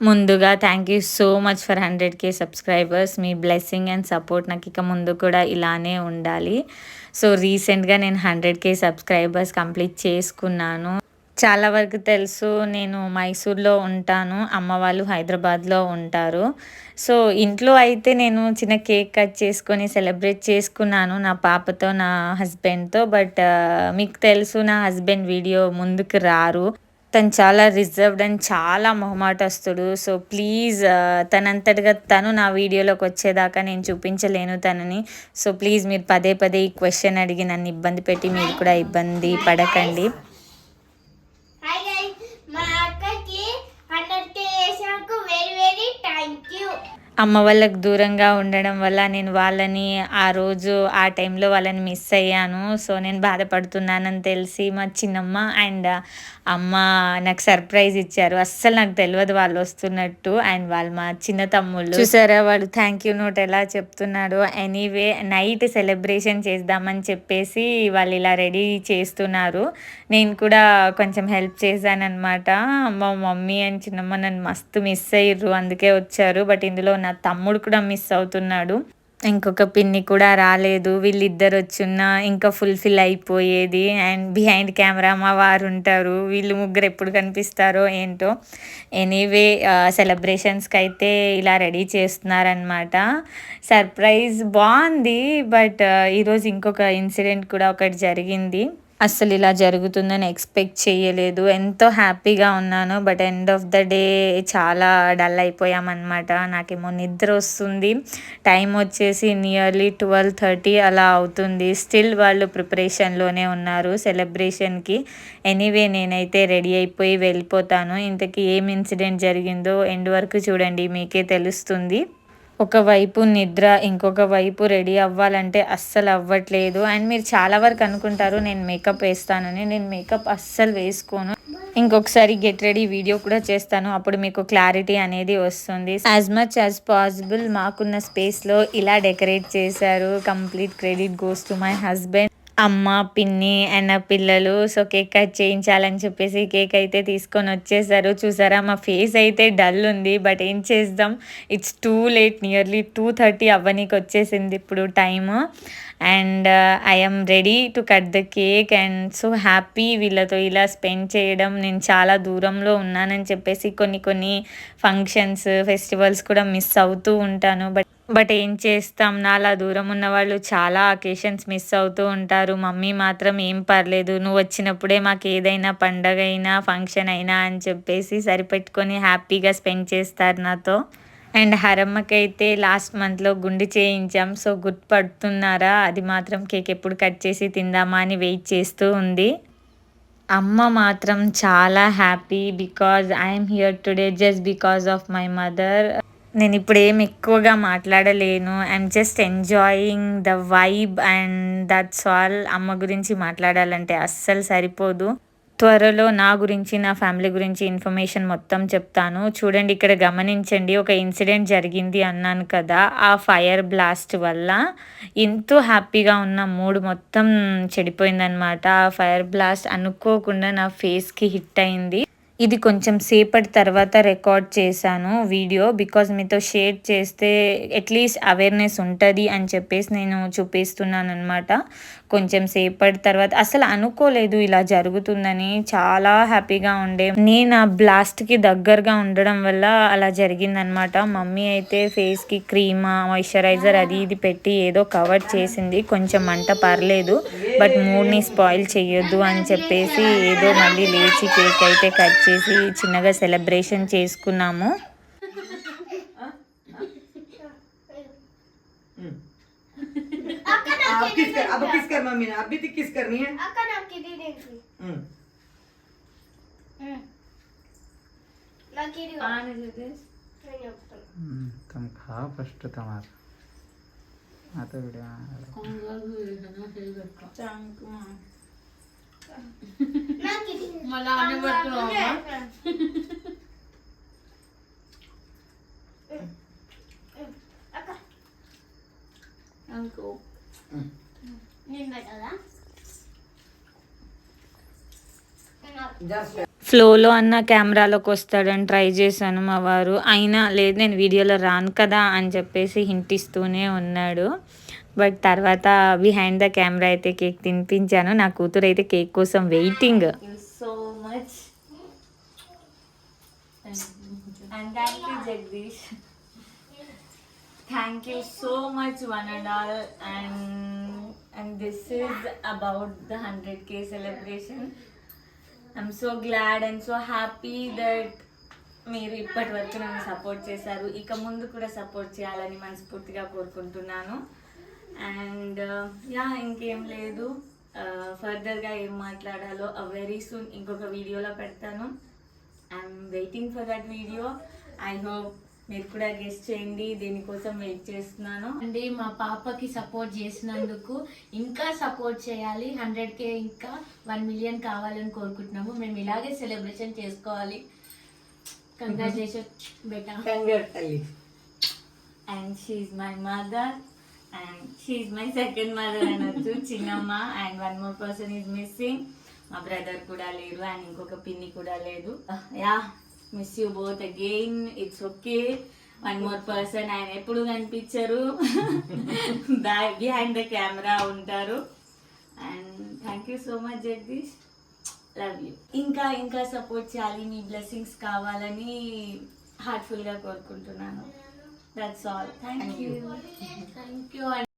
ముందుగా thank you so much for hundred K subscribers me blessing and support నాకు ఇక ముందు కూడా ఇలానే ఉండాలి. సో రీసెంట్గా నేను హండ్రెడ్ కే సబ్స్క్రైబర్స్ కంప్లీట్ చేసుకున్నాను. చాలా వరకు తెలుసు నేను మైసూర్లో ఉంటాను. అమ్మ వాళ్ళు హైదరాబాద్లో ఉంటారు. సో ఇంట్లో అయితే నేను చిన్న కేక్ కట్ చేసుకొని సెలబ్రేట్ చేసుకున్నాను. నా పాపతో నా హస్బెండ్తో బట్ uh, మీకు తెలుసు నా హస్బెండ్ వీడియో ముందుకు రారు. తను చాలా రిజర్వ్డ్ అండ్ చాలా మొహమాటస్తుడు. సో ప్లీజ్ uh, తనంతటిగా తను నా వీడియోలోకి వచ్చేదాకా నేను చూపించలేను తనని. సో ప్లీజ్ మీరు పదే పదే ఈ క్వశ్చన్ అడిగి నన్ను ఇబ్బంది పెట్టి మీరు కూడా ఇబ్బంది పడకండి హాయ్ గైస్ మా అక్కకి హండ్రెడ్ కే వేసినందుకు వెరీ వెరీ థ్యాంక్ యూ అమ్మ వాళ్ళకి దూరంగా ఉండడం వల్ల నేను వాళ్ళని ఆ రోజు ఆ టైంలో వాళ్ళని మిస్ అయ్యాను. సో నేను బాధపడుతున్నానని తెలిసి మా చిన్నమ్మ అండ్ అమ్మ నాకు సర్ప్రైజ్ ఇచ్చారు. అస్సలు నాకు తెలియదు వాళ్ళు వస్తున్నట్టు. అండ్ వాళ్ళు మా చిన్న తమ్ముళ్ళు చూసారా వాళ్ళు? థ్యాంక్ యూ నోట్ ఎలా చెప్తున్నాడు. ఎనీవే నైట్ సెలబ్రేషన్ చేద్దామని చెప్పేసి వాళ్ళు ఇలా రెడీ చేస్తున్నారు. నేను కూడా కొంచెం హెల్ప్ చేశానమాట మా మమ్మీ అండ్ చిన్నమ్మ నన్ను మస్తు మిస్ అయ్యారు అందుకే వచ్చారు. బట్ ఇందులో నా తమ్ముడు కూడా మిస్ అవుతున్నాడు. ఇంకొక పిన్ని కూడా రాలేదు. వీళ్ళిద్దరు వచ్చున్నా ఇంకా ఫుల్ఫిల్ అయిపోయేది. అండ్ బిహైండ్ కెమెరా మా వారు ఉంటారు. వీళ్ళు ముగ్గురు ఎప్పుడు కనిపిస్తారో ఏంటో. ఎనీవే సెలబ్రేషన్స్కి అయితే ఇలా రెడీ చేస్తున్నారనమాట సర్ప్రైజ్ బాగుంది. బట్ ఈరోజు ఇంకొక ఇన్సిడెంట్ కూడా ఒకటి జరిగింది. అస్సలు ఇలా జరుగుతుందని ఎక్స్పెక్ట్ చేయలేదు ఎంతో హ్యాపీగా ఉన్నాను. But end of the day చాలా డల్ అయిపోయామన్నమాట. నాకేమో నిద్ర వస్తుంది. టైం వచ్చేసి నియర్లీ ట్వెల్వ్ థర్టీ అలా అవుతుంది. స్టిల్ వాళ్ళు ప్రిపరేషన్లోనే ఉన్నారు. సెలబ్రేషన్కి. ఎనీవే నేనైతే రెడీ అయిపోయి వెళ్ళిపోతాను. ఇంతకీ ఏం ఇన్సిడెంట్ జరిగిందో ఎండ్ వరకు చూడండి. మీకే తెలుస్తుంది. ఒకవైపు నిద్ర ఇంకొక వైపు రెడీ అవ్వాలంటే అస్సలు అవ్వట్లేదు. అండ్ మీరు చాలా వరకు అనుకుంటారు నేను మేకప్ వేస్తానని. నేను మేకప్ అస్సలు వేసుకోను. ఇంకొకసారి గెట్ రెడీ వీడియో కూడా చేస్తాను. అప్పుడు మీకు క్లారిటీ అనేది వస్తుంది. యాజ్ మచ్ యాజ్ పాసిబుల్ మాకున్న స్పేస్లో ఇలా డెకరేట్ చేశారు. Complete credit goes to my husband అమ్మ పిన్ని అండ్ పిల్లలు సో కేక్ కట్ చేయించాలని చెప్పేసి కేక్ అయితే తీసుకొని వచ్చేసారు. చూసారా మా ఫేస్ అయితే డల్ ఉంది బట్ ఏం చేద్దాం? It's too late nearly two thirty అవ్వనీకి వచ్చేసింది ఇప్పుడు time and I'm ready to cut the cake and so happy వీళ్ళతో ఇలా స్పెండ్ చేయడం. నేను చాలా దూరంలో ఉన్నానని చెప్పేసి కొన్ని కొన్ని ఫంక్షన్స్ ఫెస్టివల్స్ కూడా మిస్ అవుతూ ఉంటాను. బట్ బట్ ఏం చేస్తాం? నాలా దూరం ఉన్న వాళ్ళు చాలా అకేషన్స్ మిస్ అవుతూ ఉంటారు. మమ్మీ మాత్రం ఏం పర్లేదు. నువ్వు వచ్చినప్పుడే మాకు ఏదైనా పండగ అయినా ఫంక్షన్ అయినా అని చెప్పేసి సరిపెట్టుకొని హ్యాపీగా స్పెండ్ చేస్తారు నాతో. అండ్ హరమ్మకైతే లాస్ట్ మంత్లో గుండు చేయించాం. సో గుర్తుపడుతున్నారా? అది మాత్రం కేక్ ఎప్పుడు కట్ చేసి తిందామా అని వెయిట్ చేస్తూ ఉంది. అమ్మ మాత్రం చాలా happy because I'm here today just because of my mother నేను ఇప్పుడు ఏం ఎక్కువగా మాట్లాడలేను. I'm just enjoying the vibe and that's all అమ్మ గురించి మాట్లాడాలంటే అస్సలు సరిపోదు. త్వరలో నా గురించి నా ఫ్యామిలీ గురించి ఇన్ఫర్మేషన్ మొత్తం చెప్తాను. చూడండి ఇక్కడ గమనించండి ఒక ఇన్సిడెంట్ జరిగింది అన్నాను కదా ఆ ఫైర్ బ్లాస్ట్ వల్ల ఎంతో హ్యాపీగా ఉన్న మూడు మొత్తం చెడిపోయిందనమాట ఆ ఫైర్ బ్లాస్ట్ అనుకోకుండా నా ఫేస్కి హిట్ అయింది. ఇది కొంచెం సేపటి తర్వాత రికార్డ్ చేశాను వీడియో బికాజ్ మీతో షేర్ చేస్తే అట్లీస్ట్ అవేర్నెస్ ఉంటుంది అని చెప్పేసి నేను చూపిస్తున్నాను అనమాట కొంచెం సేపటి తర్వాత అసలు అనుకోలేదు ఇలా జరుగుతుందని. చాలా హ్యాపీగా ఉండే. నేను ఆ బ్లాస్ట్కి దగ్గరగా ఉండడం వల్ల అలా జరిగిందనమాట మమ్మీ అయితే ఫేస్కి క్రీమ్ మాయిశ్చరైజర్ అది ఇది పెట్టి ఏదో కవర్ చేసింది. కొంచెం మంట పర్లేదు. బట్ మూడ్ని స్పాయిల్ చేయొద్దు అని చెప్పేసి ఏదో మళ్ళీ లేచి కేక్ అయితే కట్ చేసి చిన్నగా సెలబ్రేషన్ చేసుకున్నాము अब किस कर अब किस कर मम्मी ने अभी तक किस करनी है అక్క నాకు ఇది దేనికి हम्म। నాకు ఇది నేను చెప్తాను तुम खाओ फर्स्ट तुम्हारा हाँ तो वीडियो నాకు ఇది ఫ్లోలో అన్న కెమెరాలోకి వస్తాడని ట్రై చేశాను మా వారు. అయినా లేదు నేను వీడియోలో రాను కదా అని చెప్పేసి హింటిస్తూనే ఉన్నాడు. బట్ తర్వాత బిహైండ్ ద కెమెరా అయితే కేక్ తినిపించాను. నా కూతురు అయితే కేక్ కోసం waiting so much and thank you Jagdish thank you so much one and all and and this is about the hundred K celebration I'm so glad and so happy that మీరు ఇప్పటి వరకు నన్ను support చేశారు. ఇక ముందు కూడా support చేయాలని మనస్ఫూర్తిగా కోరుకుంటున్నాను. అండ్ యా ఇంకేం లేదు. ఫర్దర్గా ఏం మాట్లాడాలో వెరీ సూన్ ఇంకొక వీడియోలో పెడతాను. I'm waiting for that video I hope మీరు కూడా గెస్ట్ చేయండి దీనికోసం వెయిట్ చేస్తున్నాను. అండి మా పాపకి సపోర్ట్ చేసినందుకు ఇంకా సపోర్ట్ చేయాలి. హండ్రెడ్ కే ఇంకా వన్ మిలియన్ కావాలని కోరుకుంటున్నాము. మేము ఇలాగే సెలబ్రేషన్ చేసుకోవాలి. కంగ్రాచులేషన్ బేటా. కంగారు తల్లి and she's my mother and she's my second mother అనొచ్చు చిన్నమ్మ and one more person is missing మా బ్రదర్ కూడా లేరు అండ్ ఇంకొక పిన్ని కూడా లేదు. Yeah miss you both again it's okay one more person ఆయన ఎప్పుడు కనిపించరు. బిహైండ్ ద కెమెరా ఉంటారు. And thank you so much Jagdish love you ఇంకా ఇంకా సపోర్ట్ చేయాలి. మీ బ్లెస్సింగ్స్ కావాలని హార్ట్ఫుల్గా కోరుకుంటున్నాను. That's all. Thank, Thank you. you. Thank you.